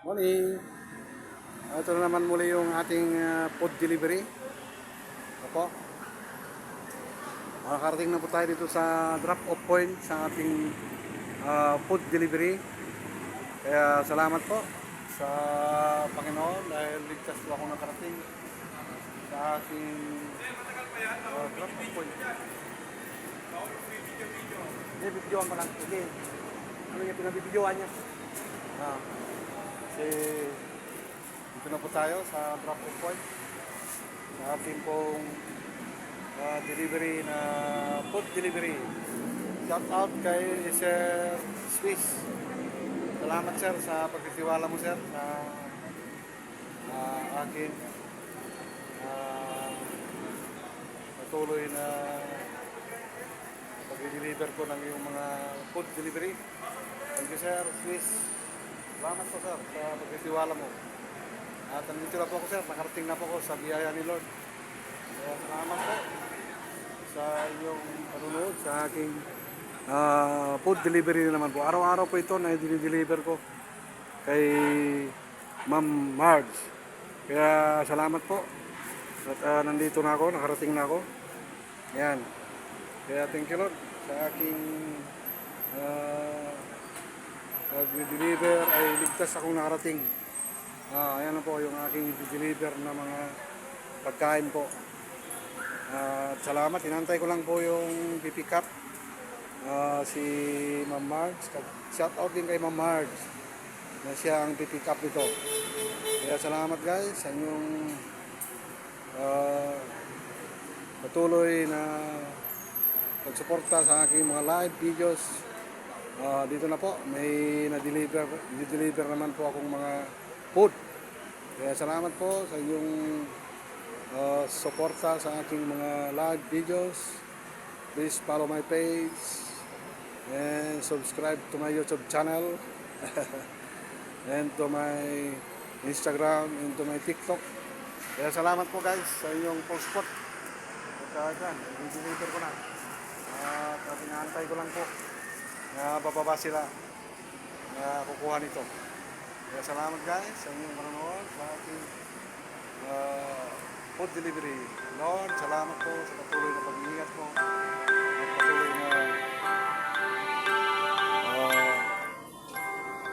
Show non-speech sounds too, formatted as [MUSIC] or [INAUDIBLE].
Morning. Ito na naman muli yung ating ah, food delivery. Opo. Makakarating na po tayo dito sa drop-off point sa ating ah, food delivery. Kaya salamat po sa Panginoon dahil ligtas po ako nakarating sa ating ah, drop-off point. Hindi, bibidyoan ko lang. Hindi. Ano yung pinabibidyoan niya? Ah, kasi dito na po tayo sa drop-off point. Sa ating pong ah, delivery na food delivery. Shout out kay Sir Swiss. Salamat sir sa pagtitiwala mo sir sa ah, akin ah, patuloy na pag-deliver ko ng iyong mga food delivery. Thank you sir, Swiss. Salamat po sir sa pagtitiwala mo. At nandito na po ako sir, nakarating na po ako sa biyaya ni Lord. Kaya salamat po sa inyong panunood sa aking ah, food delivery na naman po. Araw-araw po ito na i-deliver ko kay Ma'am Marge. Kaya salamat po. At ah, nandito na ako, nakarating na ako. Yan. Kaya thank you Lord sa aking ah, pag-deliver ay ligtas akong nakarating. Ah, ayan na po yung aking deliver na mga pagkain po. At salamat, inantay ko lang po yung pipick up Ah, si Ma'am Marge. Shout out din kay Ma'am Marge na siya ang pipick up nito. Kaya salamat guys sa inyong ah, patuloy na pagsuporta sa aking mga live videos. Ah, dito na po, may na-deliver, deliver naman po akong mga food. Kaya salamat po sa inyong ah, suporta sa aking mga live videos. Please follow my page and subscribe to my YouTube channel [LAUGHS] and to my Instagram and to my TikTok. Kaya salamat po guys sa inyong support. At uh, i-deliver ko na. At uh, inaantay ko lang po na bababa sila na kukuha nito. Kaya salamat guys sa inyong panonood sa ating uh, food delivery. Lord, salamat po sa patuloy na pag-iingat po.